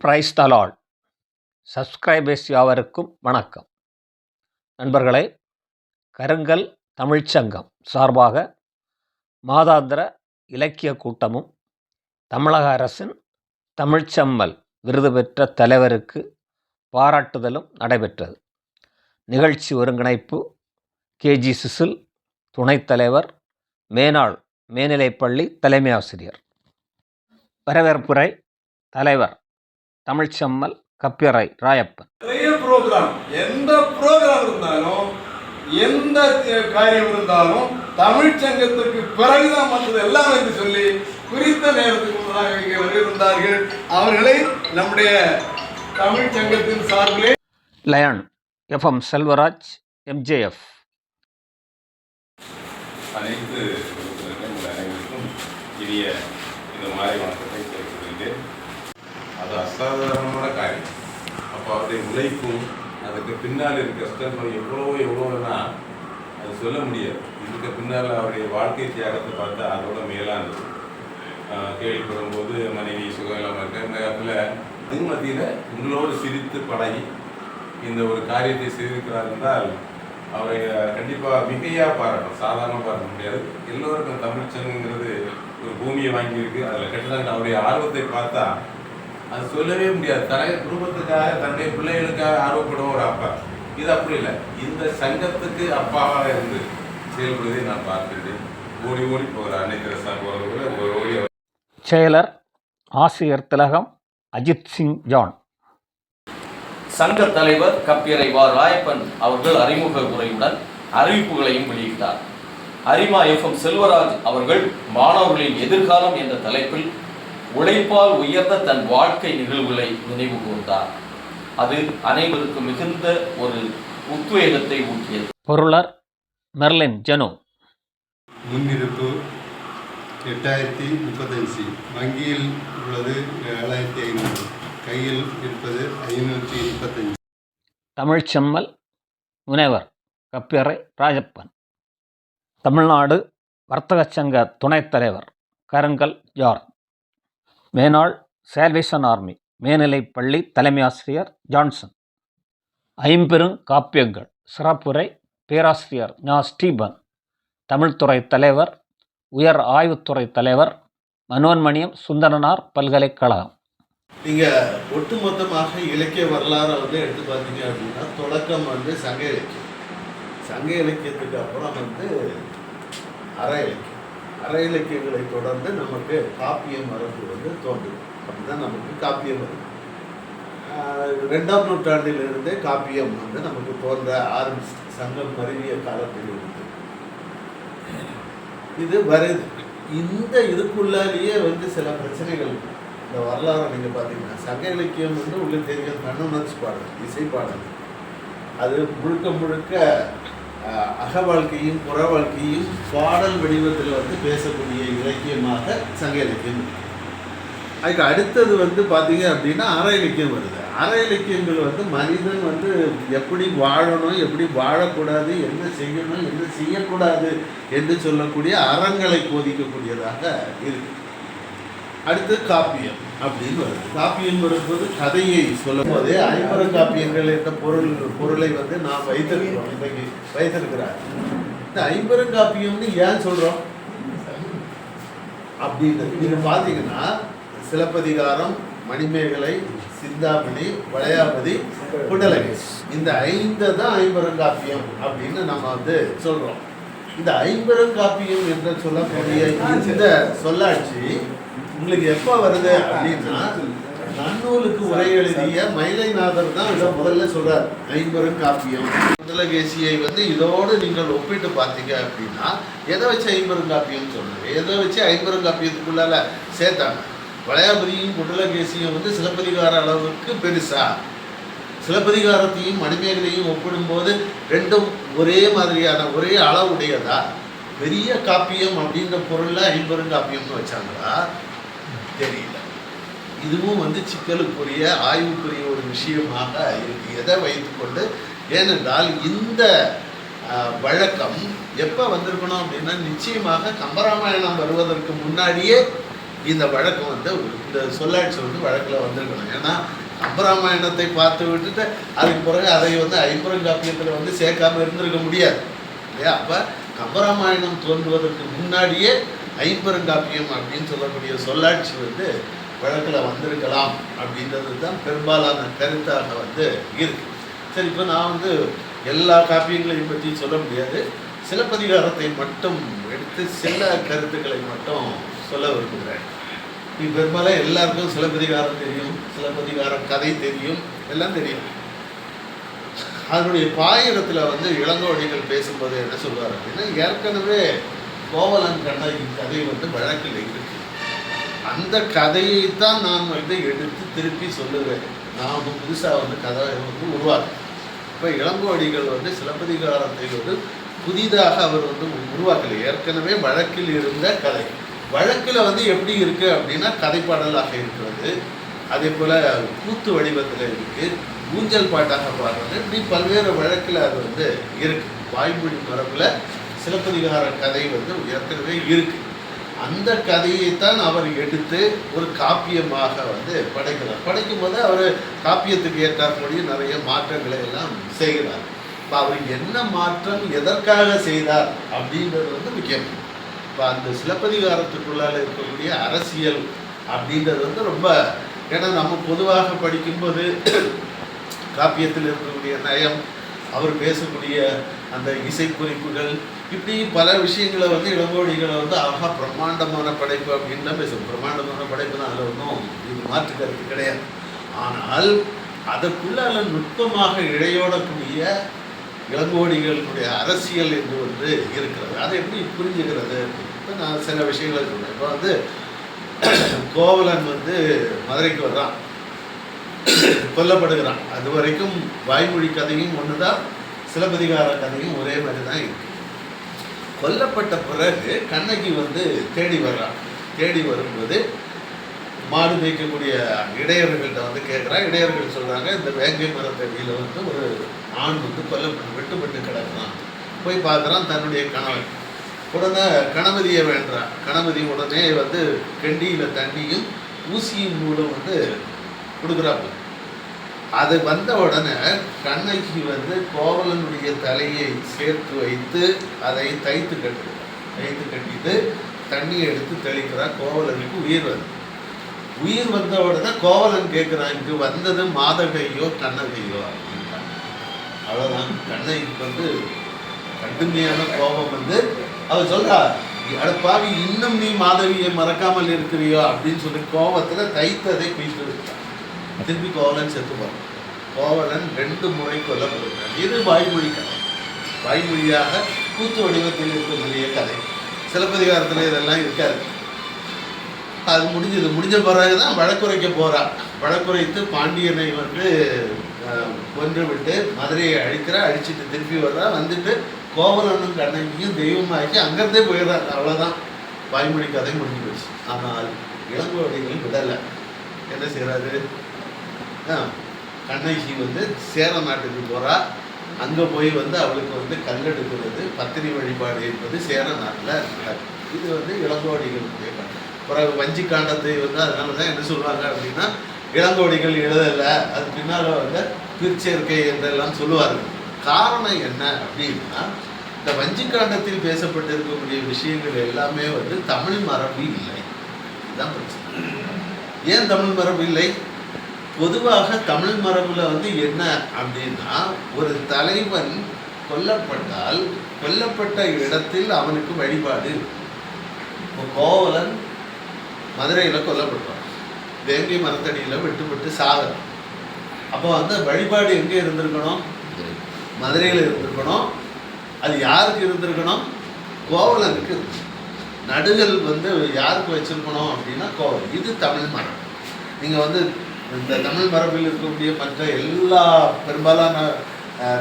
Price Dalal subscribers யாவருக்கும் வணக்கம். நண்பர்களே கருங்கல் தமிழ்ச்சங்கம் சார்பாக மாதாந்திர இலக்கிய கூட்டமும் தமிழக அரசின் தமிழ்ச்சம்மல் விருது பெற்ற தலைவருக்கு பாராட்டுதலும் நடைபெற்றது. நிகழ்ச்சி ஒருங்கிணைப்பு கேஜி சிசில் துணைத் தலைவர் மேனாள் மேல்நிலைப்பள்ளி தலைமை ஆசிரியர். வரவேற்புரை தலைவர் தமிழ்ச்சம்மல் கப்பியரை ராயப்பன். நிறைய ப்ரோக்ராம். எந்த ப்ரோக்ராம் இருந்தாலும் எந்த காரியம் இருந்தாலும் தமிழ்ச் சங்கத்துக்கு பிறகுதான் மற்றது எல்லாம் என்று சொல்லி குறித்த நேரத்துக்கு முன்னதாக இங்கே வருகிறார்கள் அவர்களை நம்முடைய சங்கத்தின் சார்பிலே லயன் எஃப்எம் செல்வராஜ் எம்ஜேஎஃப் அனைத்து அனைவருக்கும் இனிய இந்த தெரிவித்துள்ளேன் அது அசாதாரணமான காரியம் அப்போ அவருடைய உழைப்பும் அதுக்கு பின்னால் இருக்க கஷ்டங்கள் எவ்வளோ எவ்வளோன்னா அது சொல்ல முடியாது. இதுக்கு பின்னால் அவருடைய வாழ்க்கை தியாகத்தை பார்த்தா அதோட மேலானது. கேள்விப்படும் கேள்விப்படும்போது மனைவி சுகம் இல்லாமல் இருக்க இந்த நேரத்தில் அது மத்தியில் உங்களோடு சிரித்து பழகி இந்த ஒரு காரியத்தை செய்திருக்கிறார் என்றால் அவரை கண்டிப்பாக மிகையாக பாராட்டும் சாதாரண பாராட்ட முடியாது. எல்லோருக்கும் தமிழ்ச்சங்கங்கிறது ஒரு பூமியை வாங்கியிருக்கு. அதில் கட்டினாங்க அவருடைய ஆர்வத்தை பார்த்தா அது சொல்லவே முடியாது. தலை குடும்பத்துக்காக தன்னுடைய பிள்ளைகளுக்காக ஆர்வப்படும் ஒரு அப்பா. இது அப்படி இல்லை. இந்த சங்கத்துக்கு அப்பாவாக இருந்து செயல்படுவதை நான் பார்த்துட்டு ஓடி ஓடி போகிற அன்னை தெரசா போகிறது கூட ஒரு ஓடி செயலர் ஆசிரியர் திலகம் அஜித் சிங் ஜான். சங்க தலைவர் கப்பியரை வா ராயப்பன் அவர்கள் அறிமுக உரையுடன் அறிவிப்புகளையும் வெளியிட்டார். அரிமா எஃப்எம் செல்வராஜ் அவர்கள் மாணவர்களின் எதிர்காலம் என்ற தலைப்பில் உழைப்பால் உயர்ந்த தன் வாழ்க்கை நிகழ்வுகளை நினைவு கூர்ந்தார். அது அனைவருக்கும் மிகுந்த ஒரு உத்வேகத்தை ஊட்டியது. பொருளர் மெர்லின் ஜெனோ. முன்னிருப்பு எட்டாயிரத்தி முப்பத்தஞ்சு வங்கியில் உள்ளது ஏழாயிரத்தி ஐநூறு. கையில் இருப்பது ஐநூற்றி முப்பத்தஞ்சு தமிழ்ச்செம்மல் முனைவர் கப்பியரை ராஜப்பன். தமிழ்நாடு வர்த்தகச் சங்க துணைத் தலைவர் கருங்கல் ஜார்ஜ் மேனாள் சேல்வேஷன் ஆர்மி மேல்நிலைப் பள்ளி தலைமை ஆசிரியர் ஜான்சன். ஐம்பெரும் காப்பியங்கள். சிறப்புரை பேராசிரியர் ஞா. ஸ்டீபன். தமிழ்துறை தலைவர் உயர் ஆய்வுத்துறை தலைவர் மனோன்மணியம் சுந்தரனார் பல்கலைக்கழகம். நீங்கள் ஒட்டுமொத்தமாக இலக்கிய வரலாறை வந்து எடுத்து பார்த்தீங்க அப்படின்னா தொடக்கம் வந்து சங்க இலக்கியம். சங்க இலக்கியத்துக்கு அப்புறம் வந்து அற இலக்கியம். அற இலக்கியங்களை தொடர்ந்து நமக்கு காப்பிய மரபு வந்து தோன்றும். அப்படிதான் நமக்கு காப்பியம் மரபு. ரெண்டாம் நூற்றாண்டிலிருந்தே காப்பியம் வந்து நமக்கு தோன்ற ஆரம்பிச்சு சங்கம் மருவிய காலத்தில் இருந்து. இது வருது. இந்த இதுக்குள்ளாலேயே வந்து சில பிரச்சனைகள் இந்த வரலாறு நீங்க பார்த்தீங்கன்னா சங்க இலக்கியம் வந்து உங்களுக்கு தெரியும் தன்னுணர்ச்சி பாடல் இசை பாடல். அது முழுக்க முழுக்க அக வாழ்க்கையும் புற வாழ்க்கையும் பாடல் வடிவத்தில் வந்து பேசக்கூடிய இலக்கியமாக சங்க இலக்கியம் அதுக்கு அடுத்தது வந்து பார்த்தீங்க அப்படின்னா அற இலக்கியம் வருது. அற இலக்கியங்கள் வந்து மனிதன் வந்து எப்படி வாழணும் எப்படி வாழக்கூடாது என்ன செய்யணும் என்ன செய்யக்கூடாது என்று சொல்லக்கூடிய அறங்களை போதிக்கக்கூடியதாக இருக்கு. அடுத்து காப்பியம் அப்படின்னு வருது. காப்பியம் வரும்போது கதையை சொல்லும் போதே ஐம்பது காப்பியங்கள் என்ற பொருள் பொருளை வந்து நாம் வைத்திருக்கிறோம். இன்றைக்கு வைத்திருக்கிறார். இந்த ஐம்பருங்காப்பியம்னு ஏன் சொல்றோம்? அப்படின்னு நீங்க பார்த்தீங்கன்னா சிலப்பதிகாரம் மணிமேகலை சிந்தாமணி வளையாபதி குண்டலகை இந்த ஐந்து தான் ஐம்பெருங்காப்பியம் அப்படின்னு நம்ம வந்து சொல்றோம். இந்த ஐம்பெருங்காப்பியம் என்று சொல்லக்கூடிய இந்த சொல்லாட்சி உங்களுக்கு எப்போ வருது அப்படின்னா நன்னூலுக்கு உரை எழுதிய மயிலைநாதர் தான் இதை முதல்ல சொல்றார். ஐம்பெருங்காப்பியம் முதலகேசியை வந்து இதோடு நீங்கள் ஒப்பிட்டு பார்த்தீங்க அப்படின்னா எதை வச்சு ஐம்பெருங்காப்பியம் சொல்றாங்க எதை வச்சு ஐம்பெருங்காப்பியத்துக்குள்ளால சேர்த்தாங்க? வளையாபதியும் குண்டலகேசியும் வந்து சிலப்பதிகார அளவுக்கு பெருசா? சிலப்பதிகாரத்தையும் மணிமேகலையும் ஒப்பிடும்போது ரெண்டும் ஒரே மாதிரியான ஒரே அளவுடையதா? பெரிய காப்பியம் அப்படின்ற பொருள்ல ஐம்பெருங்காப்பியம்னு வச்சாங்களா? தெரியல. இதுவும் வந்து சிக்கலுக்குரிய ஆய்வுக்குரிய ஒரு விஷயமாக இருக்கு. எதை வைத்துக்கொண்டு? ஏனென்றால் இந்த வழக்கம் எப்போ வந்திருக்கணும் அப்படின்னா நிச்சயமாக கம்பராமாயணம் வருவதற்கு முன்னாடியே இந்த வழக்கம் வந்து இந்த சொல்லாட்சி வந்து வழக்கில் வந்திருக்கணும். ஏன்னா கம்பராமாயணத்தை பார்த்து விட்டுட்டு அதுக்கு பிறகு அதை வந்து ஐம்பரங்காப்பியத்தில் வந்து சேர்க்காம இருந்திருக்க முடியாது. இல்லையா? அப்போ கம்பராமாயணம் தோன்றுவதற்கு முன்னாடியே ஐம்பெருங்காப்பியம் அப்படின்னு சொல்லக்கூடிய சொல்லாட்சி வந்து வழக்கில் வந்திருக்கலாம் அப்படின்றது தான் பெரும்பாலான கருத்தாக வந்து இருக்கு. சரி இப்போ நான் வந்து எல்லா காப்பியங்களையும் பற்றி சொல்ல முடியாது. சிலப்பதிகாரத்தை மட்டும் எடுத்து சில கருத்துக்களை மட்டும் சொல்ல விரும்புகிறேன். நீ பெரும்பாலும் எல்லாருக்கும் சிலப்பதிகாரம் தெரியும் சிலப்பதிகாரம் கதை தெரியும் எல்லாம் தெரியும். அதனுடைய பாயிரத்தில் வந்து இளங்கோடிகள் பேசும்போது என்ன சொல்வார் அப்படின்னா ஏற்கனவே கோவலன் கண்ணகி கதை வந்து வழக்கில் இருக்கு அந்த கதையை தான் நான் வந்து எடுத்து திருப்பி சொல்லுவேன். நான் புதுசாக வந்து கதை வந்து உருவாக்குறேன். இப்போ இளங்கோடிகள் வந்து சிலப்பதிகாரத்தை வந்து புதிதாக அவர் வந்து உருவாக்கலை. ஏற்கனவே வழக்கில் இருந்த கதை. வழக்கில் வந்து எப்படி இருக்குது அப்படின்னா கதைப்பாடலாக இருக்கிறது. அதே போல் கூத்து வடிவத்தில் இருக்குது ஊஞ்சல் பாட்டாக பாடுறது. இப்படி பல்வேறு வழக்கில் அது வந்து இருக்கு. வாய்மொழி மரபில் சிலப்பதிகார கதை வந்து ஏற்கனவே இருக்கு. அந்த கதையைத்தான் அவர் எடுத்து ஒரு காப்பியமாக வந்து படைக்கிறார். படைக்கும் போது அவர் காப்பியத்துக்கு ஏற்றாற்படி நிறைய மாற்றங்களை எல்லாம் செய்கிறார். இப்போ அவர் என்ன மாற்றம் எதற்காக செய்தார் அப்படின்றது வந்து முக்கியம். இப்போ அந்த சிலப்பதிகாரத்துக்குள்ளால் இருக்கக்கூடிய அரசியல் அப்படின்றது வந்து ரொம்ப ஏன்னா நம்ம பொதுவாக படிக்கும்போது காப்பியத்தில் இருக்கக்கூடிய நயம் அவர் பேசக்கூடிய அந்த இசைக்குறிப்புகள் இப்படி பல விஷயங்களை வந்து இளங்கோடிகளை வந்து ஆஹா பிரம்மாண்டமான படைப்பு அப்படின்னு தான் பேசுவோம் பிரம்மாண்டமான படைப்புனா அதில் ஒன்றும் இது மாற்று கருத்து கிடையாது. ஆனால் அதற்குள்ளால நுட்பமாக இழையோடக்கூடிய இளங்கோடிகளுடைய அரசியல் என்று ஒன்று இருக்கிறது. அதை எப்படி புரிஞ்சுக்கிறது? இப்போ நான் சில விஷயங்களை சொல்கிறேன் இப்போ வந்து கோவலன் வந்து மதுரைக்கு வர்றான். கொல்லப்படுகிறான். அது வரைக்கும் வாய்மொழி கதையும் ஒன்று தான் சிலப்பதிகார கதையும் ஒரே மாதிரி தான் இருக்குது கொல்லப்பட்ட பிறகு கண்ணகி வந்து தேடி வர்றான் தேடி வரும்போது மாடு மேய்க்கக்கூடிய இடையர்கள்ட்ட வந்து கேட்குறா இடையர்கள் சொல்கிறாங்க இந்த வேங்கை மரத்தடியில் வந்து ஒரு ஆண் வந்து கொல்லப்பட்டு வெட்டுப்பட்டு கிடக்குறான். போய் பார்க்குறான் தன்னுடைய கணவன். உடனே கணபதியை வேண்டான் கணபதி உடனே வந்து கெண்டியில் தண்ணியும் ஊசியும் மூலம் வந்து கொடுக்குறாப்பு அது வந்த உடனே கண்ணகி வந்து கோவலனுடைய தலையை சேர்த்து வைத்து அதை தைத்து கட்டுறார் தைத்து கட்டிட்டு தண்ணியை எடுத்து தெளிக்கிறா கோவலனுக்கு உயிர் வருது உயிர் வந்த உடனே கோவலன் கேட்குறான் இங்கு வந்தது மாதகையோ கண்ணகையோ? அப்படின்றான். அவ்வளோதான் கண்ணகிக்கு வந்து கடுமையான கோபம் வந்து அவர் சொல்றா அடப்பாவி இன்னும் நீ மாதவியை மறக்காமல் இருக்கிறியோ? அப்படின்னு சொல்லி கோபத்தில் தைத்ததை குயித்து திருப்பி கோவலன் செத்துப்பான் கோவலன் ரெண்டு முறை கொல்லப்படுகிறான். இது வாய்மொழி கதை. வாய்மொழியாக கூத்து வடிவத்தில் இருக்கக்கூடிய கதை. சிலப்பதிகாரத்தில் இதெல்லாம் இருக்காது. அது முடிஞ்சது. முடிஞ்ச பிறகு தான் வழக்குரைக்க போறான் வழக்குரைத்து பாண்டியனை வந்து கொன்று விட்டு மதுரையை அழிக்கிறா அழிச்சிட்டு திருப்பி வர்றா. வந்துட்டு கோவலனும் கண்ணகியும் தெய்வமாக்கி அங்கேருந்தே போயிடுறாங்க. அவ்வளோதான் வாய்மொழி கதை முடிஞ்சு போச்சு. ஆனால் இளங்கோவடிகள் விடலை. என்ன செய்கிறாரு கண்ணகி வந்து சேர நாட்டுக்கு போகிறா அங்கே போய் வந்து அவளுக்கு வந்து கல்லெடுக்கிறது பத்தினி வழிபாடு என்பது சேர நாட்டில் நடக்கும் இது வந்து இளங்கோடிகளுடைய பிறகு வஞ்சி காண்டத்தை வந்து அதனால தான் என்ன சொல்லுவாங்க அப்படின்னா இளங்கோடிகள் எழுதலை. அது பின்னால் வந்து பிற்சேர்க்கை என்றெல்லாம் சொல்லுவார்கள். காரணம் என்ன அப்படின்னா இந்த வஞ்சி காண்டத்தில் பேசப்பட்டிருக்கக்கூடிய விஷயங்கள் எல்லாமே வந்து தமிழ் மரபு இல்லை. இதுதான் பிரச்சனை. ஏன் தமிழ் மரபு இல்லை? பொதுவாக தமிழ் மரபுல வந்து என்ன அப்படின்னா ஒரு தலைவன் கொல்லப்பட்டால் கொல்லப்பட்ட இடத்தில் அவனுக்கு வழிபாடு. இப்போ கோவலன் மதுரையில் கொல்லப்படுவான். வேங்கை மரத்தடியில் விட்டுப்பட்டு சாகரம் அப்போ வந்து வழிபாடு எங்கே இருந்திருக்கணும்? மதுரையில் இருந்திருக்கணும். அது யாருக்கு இருந்திருக்கணும்? கோவலனுக்கு நடுகள் வந்து யாருக்கு வச்சுருக்கணும் அப்படின்னா கோவலன். இது தமிழ் மரம் நீங்கள் வந்து இந்த தமிழ் மரபில் இருக்கக்கூடிய மற்ற எல்லா பெரும்பாலான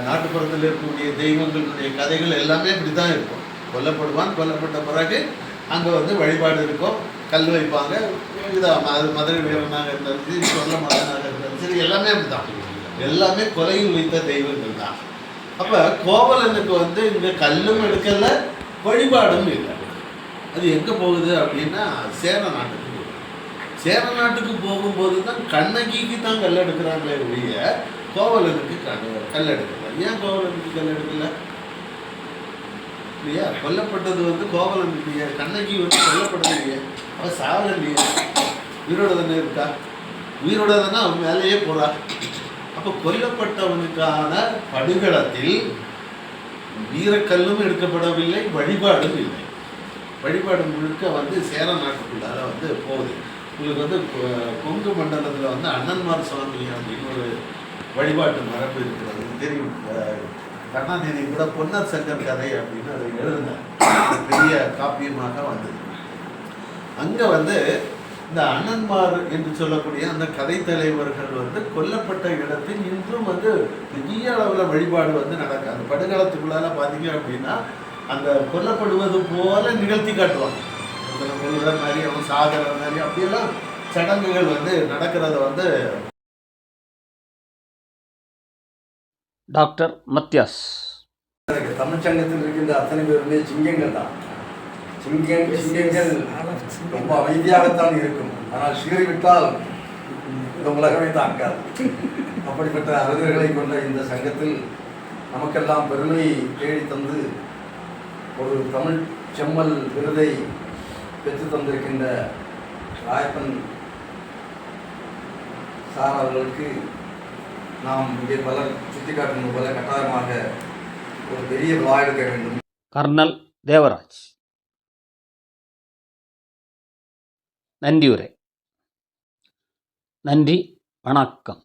நாட்டுப்புறத்தில் இருக்கக்கூடிய தெய்வங்களுடைய கதைகள் எல்லாமே இப்படி தான் இருக்கும். கொல்லப்படுவான் கொல்லப்பட்ட பிறகு அங்கே வந்து வழிபாடு இருக்கும் கல் வைப்பாங்க இதாக மதுரை வீரனாக இருந்தாலும் சரி சொல்ல மகனாக இருந்தாலும் சரி எல்லாமே அப்படிதான் எல்லாமே கொலையில் வைத்த தெய்வங்கள் தான். அப்போ கோவலனுக்கு வந்து இங்கே கல்லும் எடுக்கல வழிபாடும் இல்லை. அது எங்கே போகுது அப்படின்னா சேர நாட்டுக்கு சேர நாட்டுக்கு போகும்போது தான் கண்ணகிக்கு தான் கல் எடுக்கிறாங்களே ஒழிய கோவலனுக்கு கண்ண கல் எடுக்கல. ஏன் கோவலனுக்கு கல் எடுக்கல? இல்லையா? கொல்லப்பட்டது வந்து கோவலன் இல்லையா கண்ணகி வந்து கொல்லப்பட்டது இல்லையா அவ சாவல இல்லையா உயிரோட தானே இருக்கா? உயிரோட தானே அவன் மேலேயே போறா. அப்போ கொல்லப்பட்டவனுக்கான படுகளத்தில் வீரக்கல்லும் எடுக்கப்படவில்லை வழிபாடும் இல்லை. வழிபாடு முழுக்க வந்து சேர நாட்டுக்குள்ளார வந்து போகுது. உங்களுக்கு வந்து கொங்கு மண்டலத்தில் வந்து அண்ணன்மார் சுவாமி அப்படின்னு ஒரு வழிபாட்டு மரபு இருக்கிறது. தெரியும். கருணாநிதி கூட பொன்னர் சங்கர் கதை அப்படின்னு அதை எழுதினார் பெரிய காப்பியமாக வந்தது. அங்கே வந்து இந்த அண்ணன்மார் என்று சொல்லக்கூடிய அந்த கதை தலைவர்கள் வந்து கொல்லப்பட்ட இடத்தில் இன்றும் வந்து பெரிய அளவில் வழிபாடு வந்து நடக்கும் அந்த படுகாலத்துக்குள்ளால பார்த்தீங்க அப்படின்னா அந்த கொல்லப்படுவது போல நிகழ்த்தி காட்டுவாங்க. கொல்லுற மாதிரி அவன் சாகிற மாதிரி அப்படியெல்லாம் சடங்குகள் வந்து நடக்கிறத வந்து டாக்டர் மத்தியாஸ். தமிழ்ச்சங்கத்தில் இருக்கின்ற அத்தனை பேருமே சிங்கங்கள் தான். சிங்கம் சிங்கங்கள் ரொம்ப அமைதியாகத்தான் இருக்கும். ஆனால் சீறிவிட்டால் இந்த உலகமே தாங்காது. அப்படிப்பட்ட அறிஞர்களை கொண்ட இந்த சங்கத்தில் நமக்கெல்லாம் பெருமை தேடி தந்து ஒரு தமிழ் செம்மல் விருதை பெற்று தந்திருக்கின்ற ராயப்பன் சார் அவர்களுக்கு நாம் இங்கே பலர் சுட்டிக்காட்டும் போல கட்டாயமாக ஒரு பெரிய விழா எடுக்க வேண்டும். கர்னல் தேவராஜ். நன்றியுரை நன்றி வணக்கம்.